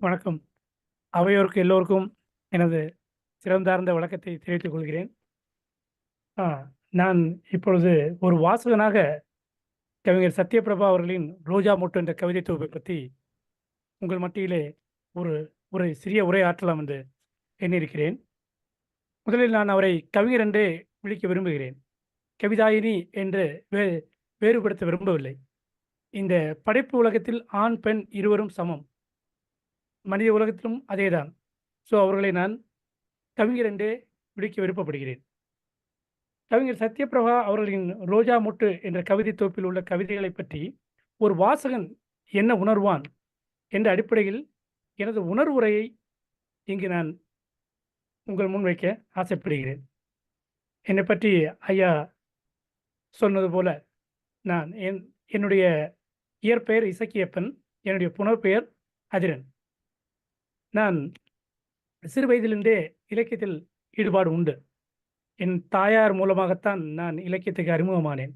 வணக்கம். அவையோருக்கு எல்லோருக்கும் எனது சிறந்தார்ந்த வழக்கத்தை தெரிவித்துக் கொள்கிறேன். நான் இப்பொழுது ஒரு வாசகனாக கவிஞர் சத்யபிரபா அவர்களின் "ரோஜா மொட்டு" என்ற கவிதை தொகுப்பை பற்றி உங்கள் மத்தியிலே ஒரு ஒரு சிறிய உரை ஆற்றலாம் என்று எண்ணியிருக்கிறேன். முதலில் நான் அவரை கவிஞர் என்றே விழிக்க விரும்புகிறேன். கவிதாயினி என்று வே வேறுபடுத்த விரும்பவில்லை. இந்த படைப்பு உலகத்தில் ஆண், பெண் இருவரும் சமம். மனித உலகத்திலும் அதேதான். ஸோ அவர்களை நான் கவிஞர் என்றே விடுக்க விருப்பப்படுகிறேன். கவிஞர் சத்யபிரபா அவர்களின் "ரோஜா மொட்டு" என்ற கவிதை தொகுப்பில் உள்ள கவிதைகளைப் பற்றி ஒரு வாசகன் என்ன உணர்வான் என்ற அடிப்படையில் எனது உணர்வுரையை இங்கு நான் உங்கள் முன் வைக்க ஆசைப்படுகிறேன். என்னை பற்றி ஐயா சொன்னது போல நான் என் என்னுடைய இயற்பெயர் இசக்கியப்பன். என்னுடைய புனர்பெயர் அதிரன். நான் சிறு வயதிலிருந்தே இலக்கியத்தில் ஈடுபாடு உண்டு. என் தாயார் மூலமாகத்தான் நான் இலக்கியத்துக்கு அறிமுகமானேன்.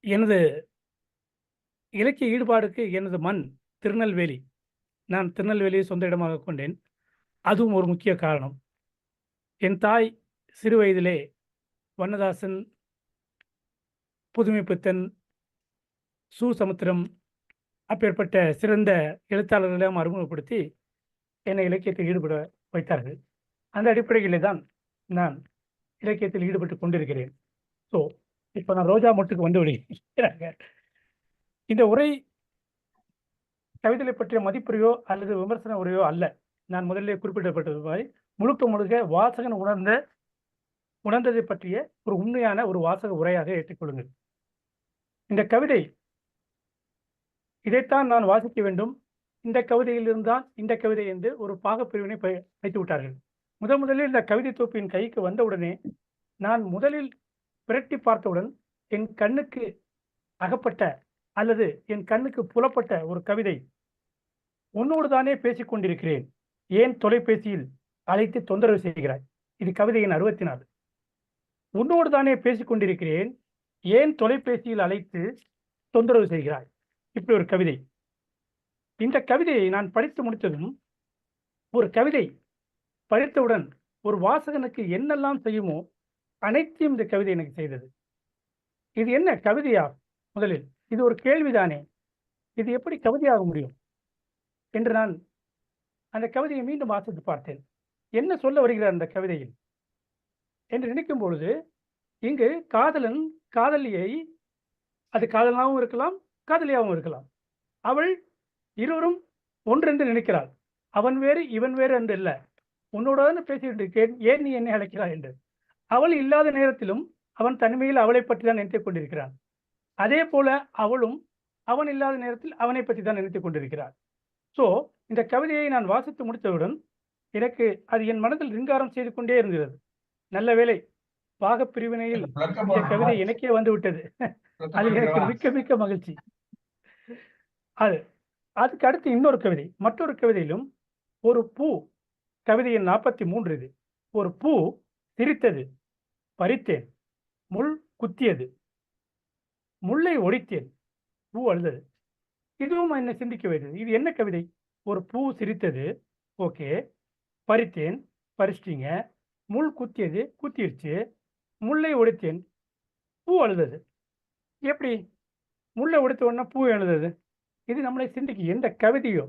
எனது இலக்கிய ஈடுபாடுக்கு எனது மண் திருநெல்வேலி. நான் திருநெல்வேலியை சொந்த இடமாகக் கொண்டேன். அதுவும் ஒரு முக்கிய காரணம். என் தாய் சிறு வயதிலே வண்ணதாசன், புதுமைப்பித்தன், சு. சமுத்திரம் அப்பேற்பட்ட சிறந்த எழுத்தாளர்களையும் அறிமுகப்படுத்தி என்னை இலக்கியத்தில் ஈடுபட வைத்தார்கள். அந்த அடிப்படையிலே தான் நான் இலக்கியத்தில் ஈடுபட்டுக் கொண்டிருக்கிறேன். ஸோ இப்போ நான் ரோஜா மொட்டுக்கு வந்து விடுகிறேன். இந்த உரை கவிதைகளை பற்றிய மதிப்புரையோ அல்லது விமர்சன உரையோ அல்ல. நான் முதலிலே குறிப்பிடப்பட்டது மாதிரி முழுக்க முழுக்க வாசகன் உணர்ந்த உணர்ந்ததை பற்றிய ஒரு உண்மையான ஒரு வாசக உரையாக ஏற்றுக்கொள்ளுங்கள். இந்த கவிதை இதைத்தான் நான் வாசிக்க வேண்டும். இந்த கவிதையிலிருந்து தான் இந்த கவிதை என்று ஒரு பாகப்பிரிவினை ப வைத்து விட்டார்கள். முதன் முதலில் இந்த கவிதை தொகுப்பின் கைக்கு வந்தவுடனே நான் முதலில் புரட்டி பார்த்தவுடன் என் கண்ணுக்கு அகப்பட்ட அல்லது என் கண்ணுக்கு புலப்பட்ட ஒரு கவிதை. "உன்னோடு தானே பேசிக் கொண்டிருக்கிறேன். ஏன் தொலைபேசியில் அழைத்து தொந்தரவு செய்கிறாய்?" இது கவிதையின் அறுபத்தி நாலு "உன்னோடு தானே பேசிக் கொண்டிருக்கிறேன். ஏன் தொலைபேசியில் அழைத்து தொந்தரவு செய்கிறாய்?" இப்படி ஒரு கவிதை. இந்த கவிதையை நான் படித்து முடித்ததும், ஒரு கவிதை படித்தவுடன் ஒரு வாசகனுக்கு என்னெல்லாம் செய்யுமோ அனைத்தையும் இந்த கவிதை எனக்கு செய்தது. இது என்ன கவிதையா? முதலில் இது ஒரு கேள்விதானே. இது எப்படி கவிதையாக முடியும்? என்று நான் அந்த கவிதையை மீண்டும் வாசித்து பார்த்தேன். என்ன சொல்ல வருகிறார் அந்த கவிதையில்? என்று நினைக்கும் பொழுது, இங்கு காதலன் காதலியை அது காதலனாகவும் இருக்கலாம், காதலியாகவும் இருக்கலாம். அவள் இருவரும் ஒன்றென்று நினைக்கிறாள். அவன் வேறு, இவன் வேறு என்று அல்ல. "உன்னோடு பேசிக் இருக்கேன். ஏன் நீ என்னை அழைக்கிறாய்?" என்று. அவள் இல்லாத நேரத்திலும் அவன் தனிமையில் அவளைப் பற்றி தான் நினைத்துக் கொண்டிருக்கிறான். அதேபோல அவளும் அவன் இல்லாத நேரத்தில் அவனைப் பற்றி தான் நினைத்துக் கொண்டிருக்கிறாள். ஸோ இந்த கவிதையை நான் வாசித்து முடித்தவுடன் எனக்கு அது என் மனதில் ரிங்காரம் செய்து கொண்டே இருந்தது. நல்ல வேளை பாகப்பிரிவினையில் இந்த கவிதை எனக்கே வந்துவிட்டது. அதில் எனக்கு மிக்க மிக்க மகிழ்ச்சி. அது அதுக்கு அடுத்து இன்னொரு கவிதை. மற்றொரு கவிதையிலும் ஒரு பூ கவிதையின் நாற்பத்தி மூன்று இது. "ஒரு பூ சிரித்தது. பறித்தேன். முள் குத்தியது. முல்லை ஒடித்தேன். பூ அழுதது." இதுவும் என்ன சிந்திக்க வைத்தது. இது என்ன கவிதை? ஒரு பூ சிரித்தது. ஓகே. பறித்தேன். பறிச்சிட்டிங்க முள் குத்தியது. குத்திருச்சு. முல்லை ஒடித்தேன். பூ அழுதது. எப்படி? முல்லை ஒடித்த உடனே பூ அழுதது? இது நம்மளை சிந்திக்க எந்த கவிதையோ,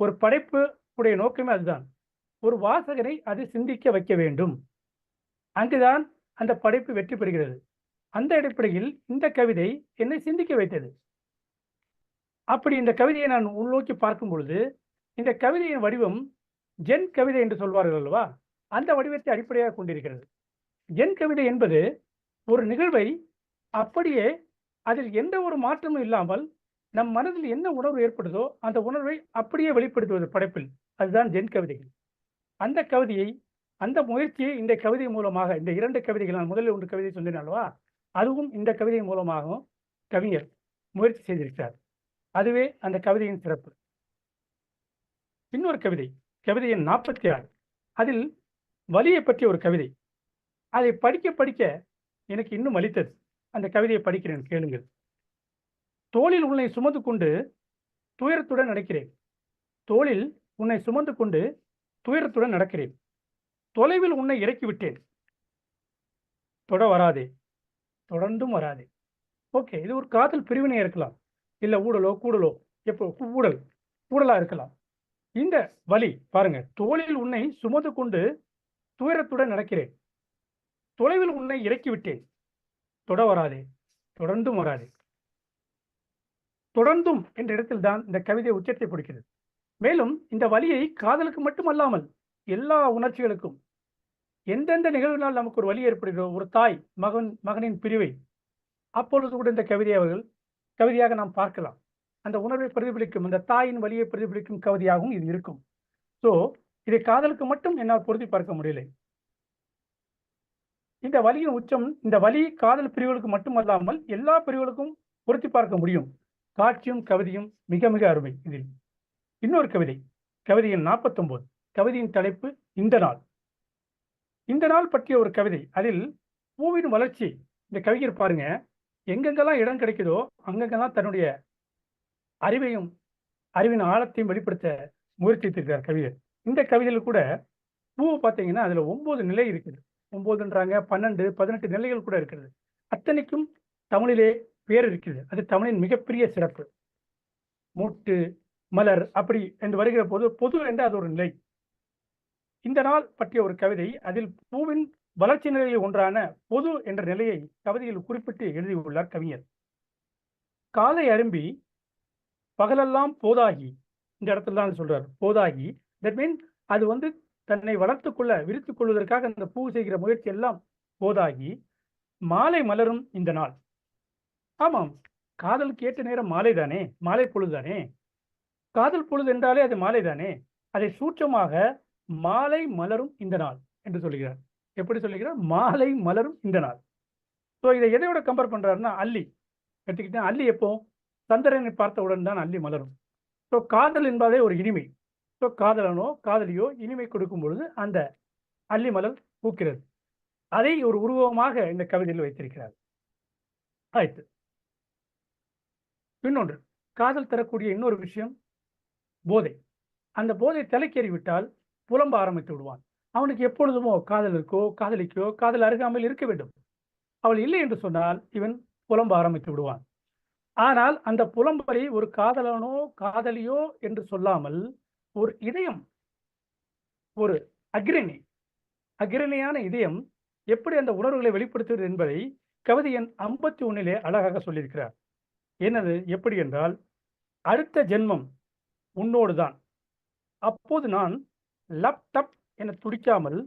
ஒரு படைப்பு உடைய நோக்கமே அதுதான். ஒரு வாசகரை அது சிந்திக்க வைக்க வேண்டும். அங்குதான் அந்த படைப்பு வெற்றி பெறுகிறது. அந்த அடிப்படையில் இந்த கவிதை என்னை சிந்திக்க வைத்தது. அப்படி இந்த கவிதையை நான் உள்நோக்கி பார்க்கும் பொழுது, இந்த கவிதையின் வடிவம் ஜென் கவிதை என்று சொல்வார்கள் அல்லவா? அந்த வடிவத்தை அடிப்படையாக கொண்டிருக்கிறது. ஜென் கவிதை என்பது ஒரு நிகழ்வை அப்படியே அதில் எந்த ஒரு மாற்றமும் இல்லாமல் நம் மனதில் என்ன உணர்வு ஏற்படுதோ அந்த உணர்வை அப்படியே வெளிப்படுத்துவது படைப்பில். அதுதான் ஜென் கவிதைகள். அந்த கவிதையை அந்த முயற்சியை இந்த கவிதை மூலமாக இந்த இரண்டு கவிதைகள் நான் முதலில் ஒன்று கவிதை சொன்னேன் அல்லவா? அதுவும் இந்த கவிதை மூலமாகவும் கவிஞர் முயற்சி செய்திருக்கிறார். அதுவே அந்த கவிதையின் சிறப்பு. இன்னொரு கவிதை. கவிதை எண் 46. அதில் வலியைப் பற்றிய ஒரு கவிதை. அதை படிக்க படிக்க எனக்கு இன்னும் வலித்தது. அந்த கவிதையை படிக்கிறேன் கேளுங்கள். "தோளில் உன்னை சுமந்து கொண்டு துயரத்துடன் நடக்கிறேன். தோளில் உன்னை சுமந்து கொண்டு துயரத்துடன் நடக்கிறேன். தொலைவில் உன்னை இறக்கி விட்டேன். தொட வராதே. தொடர்ந்தும் வராதே. ஓகே இது ஒரு காதல் பிரிவினை இருக்கலாம். இல்ல ஊடலோ கூடலோ எப்போ ஊடல் ஊடலா இருக்கலாம். இந்த வலி பாருங்க தோளில் உன்னை சுமந்து கொண்டு துயரத்துடன் நடக்கிறேன். தொலைவில் உன்னை இறக்கி விட்டேன். தொட வராதே. தொடர்ந்தும் வராதே. தொடர்ந்தும் என்ற இடத்தில் தான் இந்த கவிதை உச்சத்தை பிடிக்கிறது மேலும் இந்த வலியை காதலுக்கு மட்டுமல்லாமல் எல்லா உணர்ச்சிகளுக்கும் எந்தெந்த நிகழ்வினால் நமக்கு ஒரு வலி ஏற்படுகிறோ ஒரு தாய் மகன் மகனின் பிரிவை அப்பொழுது கூட இந்த கவிதை அவர்கள் கவிதையாக நாம் பார்க்கலாம். அந்த உணர்வை பிரதிபலிக்கும் அந்த தாயின் வலியை பிரதிபலிக்கும் கவிதையாகவும் இது இருக்கும். ஸோ இதை காதலுக்கு மட்டும் என்னால் பொருத்தி பார்க்க முடியலை. இந்த வலியின் உச்சம் இந்த வலி காதல் பிரிவுகளுக்கு மட்டுமல்லாமல் எல்லா பிரிவுகளுக்கும் பொருத்தி பார்க்க முடியும். காட்சியும் கவிதையும் மிக மிக அருமை இதில். இன்னொரு கவிதை கவிதையின் நாற்பத்தொன்பது கவிதையின் தலைப்பு இந்த நாள். இந்த நாள் பற்றிய ஒரு கவிதை அதில் பூவின் வளர்ச்சி இந்த கவிஞர் பாருங்க எங்கெங்கெல்லாம் இடம் கிடைக்குதோ அங்கங்கெல்லாம் தன்னுடைய அறிவையும் அறிவின் ஆழத்தையும் வெளிப்படுத்த முயற்சித்திருக்கிறார் கவிஞர். இந்த கவிதையில் கூட பூவை பார்த்தீங்கன்னா அதுல ஒன்பது நிலை இருக்குது. ஒன்பதுன்றாங்க பன்னெண்டு பதினெட்டு நிலைகள் கூட இருக்கிறது. அத்தனைக்கும் தமிழிலே பேர் இருக்கிறது அது தமிழின் மிகப்பெரிய சிறப்பு. மூட்டு மலர் அப்படி என்று வருகிற போது பொது என்ற அது ஒரு நிலை. இந்த நாள் பற்றிய ஒரு கவிதை அதில் பூவின் வளர்ச்சி நிலையில் ஒன்றான பொது என்ற நிலையை கவிதையில் குறிப்பிட்டு எழுதியுள்ளார் கவிஞர். காலை அரும்பி பகலெல்லாம் போதாகி இந்த இடத்துல தான் சொல்றார் போதாகி. தட் மீன் அது வந்து தன்னை வளர்த்துக் கொள்ள விரித்துக் கொள்வதற்காக அந்த பூ செய்கிற முயற்சி எல்லாம் போதாகி. மாலை மலரும் இந்த நாள். ஆமாம். காதல் கேட்ட நேரம் மாலைதானே? மாலை பொழுதுதானே? காதல் பொழுது என்றாலே அது மாலைதானே? அதை சூட்சமாக மாலை மலரும் இந்த நாள் என்று சொல்லுகிறார் எப்படி சொல்லுகிறார் மாலை மலரும் இந்த நாள். ஸோ இதை எதையோட கம்பேர் பண்றாருன்னா அல்லி. எடுத்துக்கிட்டா அல்லி எப்போ? சந்திரனை பார்த்தவுடன் தான் அல்லி மலரும். ஸோ காதல் என்பதே ஒரு இனிமை. ஸோ காதலனோ காதலியோ இனிமை கொடுக்கும் பொழுது அந்த அல்லி மலர் பூக்கிறது. அதை ஒரு உருவமாக இந்த கவிதையில் வைத்திருக்கிறார். ஆயிற்று இன்னொன்று காதல் தரக்கூடிய இன்னொரு விஷயம் போதை. அந்த போதை தலைக்கேறி விட்டால் புலம்ப ஆரம்பித்து விடுவான். அவனுக்கு எப்பொழுதுமோ காதலருக்கோ காதலிக்கோ காதல் அருகாமல் இருக்க வேண்டும். அவள் இல்லை என்று சொன்னால் இவன் புலம்ப ஆரம்பித்து விடுவான். ஆனால் அந்த புலம்பலை ஒரு காதலனோ காதலியோ என்று சொல்லாமல் ஒரு இதயம் ஒரு அக்ரணி அக்ரணியான இதயம் எப்படி அந்த உணர்வுகளை வெளிப்படுத்துவது என்பதை கவிதை எண் ஐம்பத்தி ஒன்னிலே அழகாக சொல்லியிருக்கிறார். என்னது? எப்படி என்றால் அடுத்த ஜென்மம் உன்னோடு தான் அப்போது நான் லப் டப் என துடிக்காமல்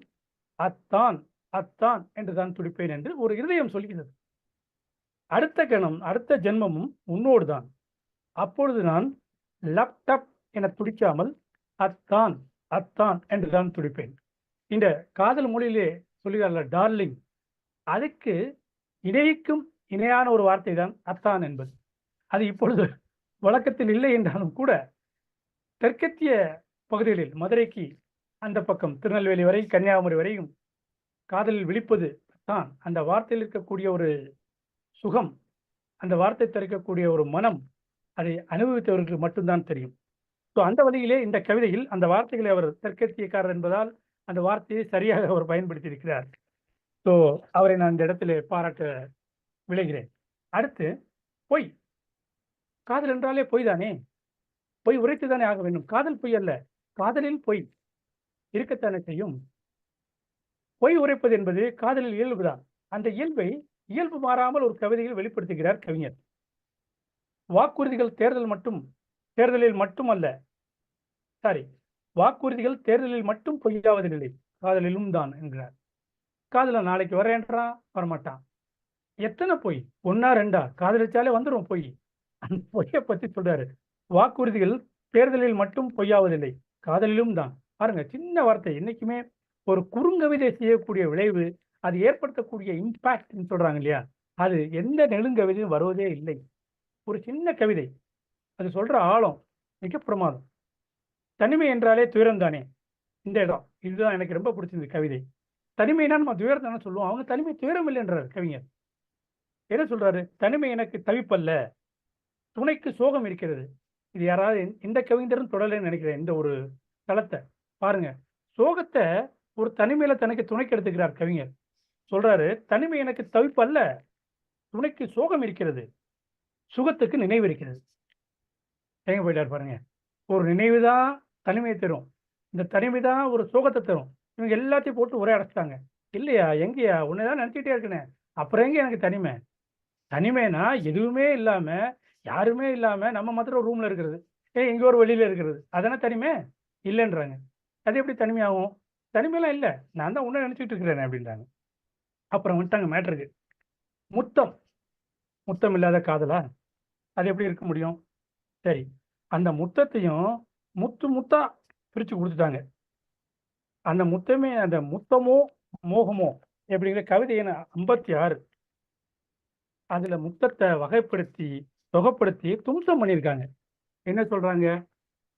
அத்தான் அத்தான் என்று தான் துடிப்பேன் என்று ஒரு இருதயம் சொல்கிறது. அடுத்த கணம் அடுத்த ஜென்மமும் உன்னோடு தான் அப்பொழுது நான் லப் டப் என துடிக்காமல் அத்தான் அத்தான் என்று தான் துடிப்பேன். இந்த காதல் மொழியிலே சொல்கிறார்கள் டார்லிங் அதுக்கு இணைக்கும் இணையான ஒரு வார்த்தை தான் அத்தான் என்பது. அது இப்பொழுது வழக்கத்தில் இல்லை என்றாலும் கூட தெற்கத்திய பகுதிகளில் மதுரைக்கு அந்த பக்கம் திருநெல்வேலி வரை கன்னியாகுமரி வரையும் காதலில் விழிப்பது தான் அந்த வார்த்தையில் இருக்கக்கூடிய ஒரு சுகம் அந்த வார்த்தை திறக்கக்கூடிய ஒரு மனம் அதை அனுபவித்தவர்களுக்கு மட்டும்தான் தெரியும். ஸோ அந்த வழியிலே இந்த கவிதையில் அந்த வார்த்தைகளை அவர் தெற்கத்தியக்காரர் என்பதால் அந்த வார்த்தையை சரியாக அவர் பயன்படுத்தி இருக்கிறார் ஸோ அவரை நான் இந்த இடத்துல பாராட்ட விளைகிறேன் அடுத்து பொய். காதல் என்றாலே பொய் தானே பொய் உரைத்து தானே ஆக வேண்டும். காதல் பொய் அல்ல காதலில் பொய் இருக்கத்தானே செய்யும்? பொய் உரைப்பது என்பது காதலில் இயல்புதான் அந்த இயல்பை இயல்பு மாறாமல் ஒரு கவிதையில் வெளிப்படுத்துகிறார் கவிஞர். வாக்குறுதிகள் தேர்தல் மட்டும் தேர்தலில் மட்டுமல்ல சாரி வாக்குறுதிகள் தேர்தலில் மட்டும் பொய்யாவதில்லை காதலிலும் தான் என்கிறார். காதல நாளைக்கு வரேன்றான் வரமாட்டான். எத்தனை பொய்? ஒன்னா ரெண்டா? காதலிச்சாலே வந்துடும் பொய். அந்த பொய்யை பத்தி சொல்றாரு. வாக்குறுதிகள் தேர்தலில் மட்டும் பொய்யாவதில்லை காதலிலும் தான். பாருங்க சின்ன வார்த்தை. என்னைக்குமே ஒரு குறுங்கவிதை செய்யக்கூடிய விளைவு அது ஏற்படுத்தக்கூடிய இம்பாக்ட்னு சொல்றாங்க இல்லையா? அது எந்த நெடுங்கவிதையும் வருவதே இல்லை. ஒரு சின்ன கவிதை. அது சொல்ற ஆழம் மிக பிரமாதம். தனிமை என்றாலே துயரம் தானே? இந்த இடம். இதுதான் எனக்கு ரொம்ப பிடிச்சது கவிதை. தனிமைனா நம்ம துயரம் தானே சொல்லுவோம். அவங்க தனிமை துயரம் இல்லை என்றார் கவிஞர். என்ன சொல்றாரு? தனிமை எனக்கு தவிப்பல்ல. துணைக்கு சோகம் இருக்கிறது. இது யாராவது இந்த கவிஞரும் தொடலைன்னு நினைக்கிறேன் இந்த ஒரு தளத்தை. பாருங்க. சோகத்தை ஒரு தனிமையில தனக்கு துணைக்கு எடுத்துக்கிறார் கவிஞர். சொல்றாரு தனிமை எனக்கு தவிப்பு அல்ல துணைக்கு சோகம் இருக்கிறது சுகத்துக்கு நினைவு இருக்கிறது. எங்க போயிட்டார் பாருங்க. ஒரு நினைவு தான் தனிமையை தரும். இந்த தனிமை தான் ஒரு சோகத்தை தரும். இவங்க எல்லாத்தையும் போட்டு ஒரே அடைச்சிட்டாங்க. இல்லையா எங்கேயா? உன்னைதான் நினைச்சிட்டே இருக்கனே. அப்புறம் எங்க எனக்கு தனிமை? தனிமைனா எதுவுமே இல்லாம யாருமே இல்லாம நம்ம மாத்திரம் ஒரு ரூம்ல இருக்கிறது. ஏ எங்க ஒரு வெளியில இருக்கிறது. அதெல்லாம் தனிமை? இல்லைன்றாங்க. அது எப்படி தனிமையாகும்? தனிமையெல்லாம் இல்லை. நான் தான் உன்ன நினைச்சிட்டு இருக்கிறேன் அப்படின்றாங்க. அப்புறம் வந்துட்டாங்க மேட்ருக்கு முத்தம். முத்தம் இல்லாத காதலா? அது எப்படி இருக்க முடியும்? சரி. அந்த முத்தத்தையும் முத்து முத்தா பிரிச்சு கொடுத்துட்டாங்க. அந்த முத்தமே அந்த முத்தமோ மோகமோ எப்படிங்கிற கவிதை என ஐம்பத்தி ஆறு. அதுல முத்தத்தை வகைப்படுத்தி தொகைப்படுத்தி தும்சம் பண்ணியிருக்காங்க. என்ன சொல்றாங்க?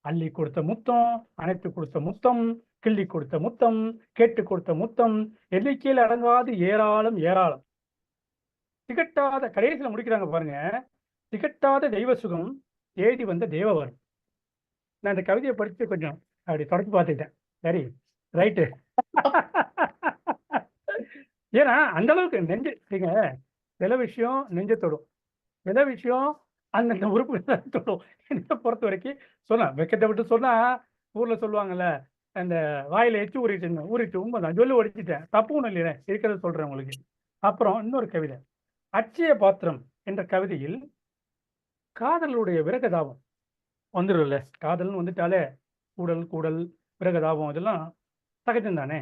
அள்ளி கொடுத்த முத்தம் அனைத்து கொடுத்த முத்தம் கிள்ளி கொடுத்த முத்தம் கேட்டு கொடுத்த முத்தம் எண்ணிக்கையில் அடங்காது ஏராளம் ஏராளம். திகட்டாத கடைசியில் முடிக்கிறாங்க பாருங்க. திகட்டாத தெய்வ சுகம் தேடி வந்த தேவவரம். நான் இந்த கவிதையை படிச்சு கொஞ்சம் அப்படி தொடர்ச்சி பார்த்துக்கிட்டேன். சரி ரைட்டு. ஏன்னா அந்த அளவுக்கு நெஞ்சு சில விஷயம் நெஞ்ச தொடும் சில விஷயம் அந்தந்த உறுப்பு தொடும். என்னை பொறுத்த வரைக்கும் சொன்னா வெக்கத்தை விட்டு சொன்னா ஊர்ல சொல்லுவாங்கல்ல அந்த வாயில எச்சு ஊறிட்டு ஊறிட்டு உண்மைதான் சொல்லி ஒடிச்சிட்டேன். தப்பு ஒன்றும் இல்லையே இருக்கிறத சொல்றேன் உங்களுக்கு. அப்புறம் இன்னொரு கவிதை. அச்சய பாத்திரம் என்ற கவிதையில் காதலுடைய விரகதாபம் வந்துடும்ல காதல்னு வந்துட்டாலே கூடல் கூடல் விரகதாபம் இதெல்லாம் சகஜம் தானே.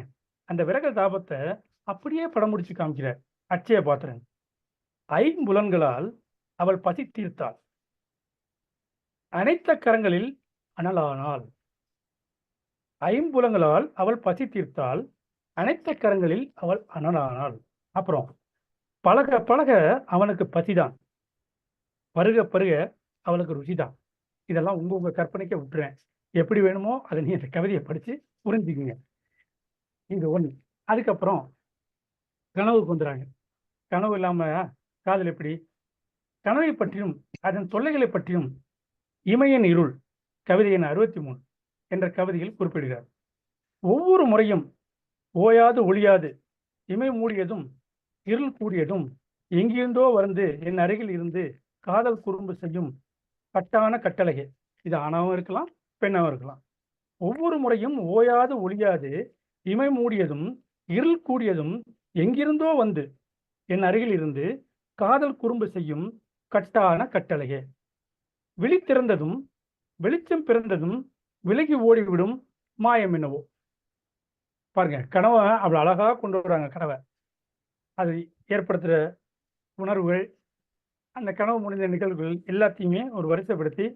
அந்த விரகதாபத்தை அப்படியே படம் முடிச்சு காமிக்கிறார் அச்சய பாத்திரன். ஐம்புலன்களால் அவள் பசி தீர்த்தாள். அனைத்த கரங்களில் அனலானாள். ஐம்புலங்களால் அவள் பசி தீர்த்தாள். அனைத்த கரங்களில் அவள் அனலானாள். அப்புறம் பழக பழக அவனுக்கு பசிதான். பருக பருக அவளுக்கு ருசிதான். இதெல்லாம் உங்க உங்க கற்பனைக்கு விட்டுறேன். எப்படி வேணுமோ அதை நீ அந்த கவிதையை படிச்சு புரிஞ்சுக்குங்க. இது ஒண்ணு. அதுக்கப்புறம் கனவுக்கு வந்துடுறாங்க கனவு இல்லாம காதல் எப்படி? கனவை பற்றியும் அதன் தொல்லைகளை பற்றியும் இமயன் இருள் கவிதை எண் அறுபத்தி மூணு என்ற கவிதையில் குறிப்பிடுகிறார். ஒவ்வொரு முறையும் ஓயாது ஒழியாது இமை மூடியதும் இருள் கூடியதும் எங்கிருந்தோ வந்து என் அருகில் இருந்து காதல் குறும்பு செய்யும் கட்டான கட்டளைகை இது ஆணாவும் இருக்கலாம் பெண்ணாவும் இருக்கலாம். ஒவ்வொரு முறையும் ஓயாது ஒழியாது இமை மூடியதும் இருள் கூடியதும் எங்கிருந்தோ வந்து என் அருகில் இருந்து காதல் குறும்பு செய்யும் கட்டான கட்டளையே. விழித்திறந்ததும் வெளிச்சம் பிறந்ததும் விலகி ஓடிவிடும் மாயம் என்னவோ. பாருங்க கனவை அவ்வளவு அழகா கொண்டு வர்றாங்க கனவை. அது ஏற்படுத்துற உணர்வுகள் அந்த கனவு முடிந்த நிகழ்வுகள் எல்லாத்தையுமே ஒரு வரிசைப்படுத்தி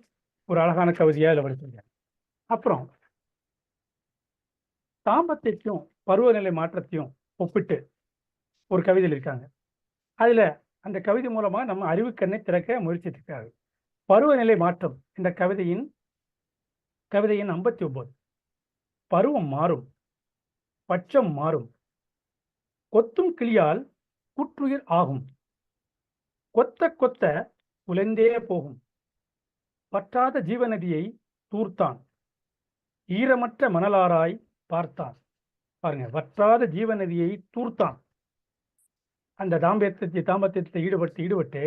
ஒரு அழகான கவிதையா இதில் படிச்சிருக்காங்க அப்புறம் தாம்பத்தியத்தையும் பருவநிலை மாற்றத்தையும் ஒப்பிட்டு ஒரு கவிதையில் இருக்காங்க. அதுல அந்த கவிதை மூலமா நம்ம அறிவுக்கண்ணை திறக்க முயற்சித்திருக்காரு பருவநிலை மாற்றம் இந்த கவிதையின் கவிதையின் ஐம்பத்தி ஒன்பது பருவம் மாறும் பட்சம் மாறும். கொத்தும் கிளியால் குற்றுயிர் ஆகும். கொத்த கொத்த உலைந்தே போகும். பற்றாத ஜீவநதியை தூர்த்தான். ஈரமற்ற மணலாராய் பார்த்தான். பாருங்க வற்றாத ஜீவநதியை தூர்த்தான். அந்த தாம்பத்தியத்தை தாம்பத்தியத்தை ஈடுபட்டு ஈடுபட்டு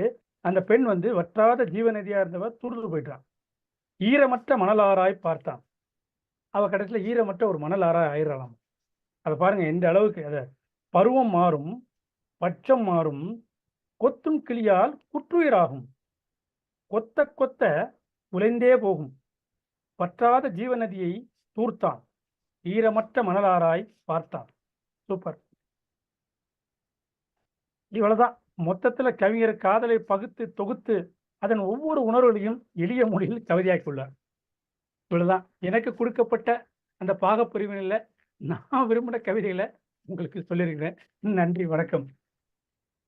அந்த பெண் வந்து வற்றாத ஜீவநதியா இருந்தவர் தூர்ந்து போயிட்டான் ஈரமற்ற மணலாராய் பார்த்தான். அவ கடைசியில் ஈரமற்ற ஒரு மணலாராய் ஆயிடலாம் அதை பாருங்க எந்த அளவுக்கு அதை பருவம் மாறும் பட்சம் மாறும் கொத்தும் கிளியால் குற்றுயிராகும். கொத்த கொத்த உழைந்தே போகும். பற்றாத ஜீவநதியை தூர்த்தான். ஈரமற்ற மணலாராய் பார்த்தான். சூப்பர். இவ்வளவுதான். மொத்தத்துல கவிஞர் காதலை பகுத்து தொகுத்து அதன் ஒவ்வொரு உணர்வுகளையும் எளிய மொழியில் கவிதையாக்கியுள்ளார். இவ்வளவுதான். எனக்கு கொடுக்கப்பட்ட அந்த பாகப்பிரிவினையில் நான் விரும்பின கவிதைகளை உங்களுக்கு சொல்லியிருக்கிறேன். நன்றி வணக்கம்.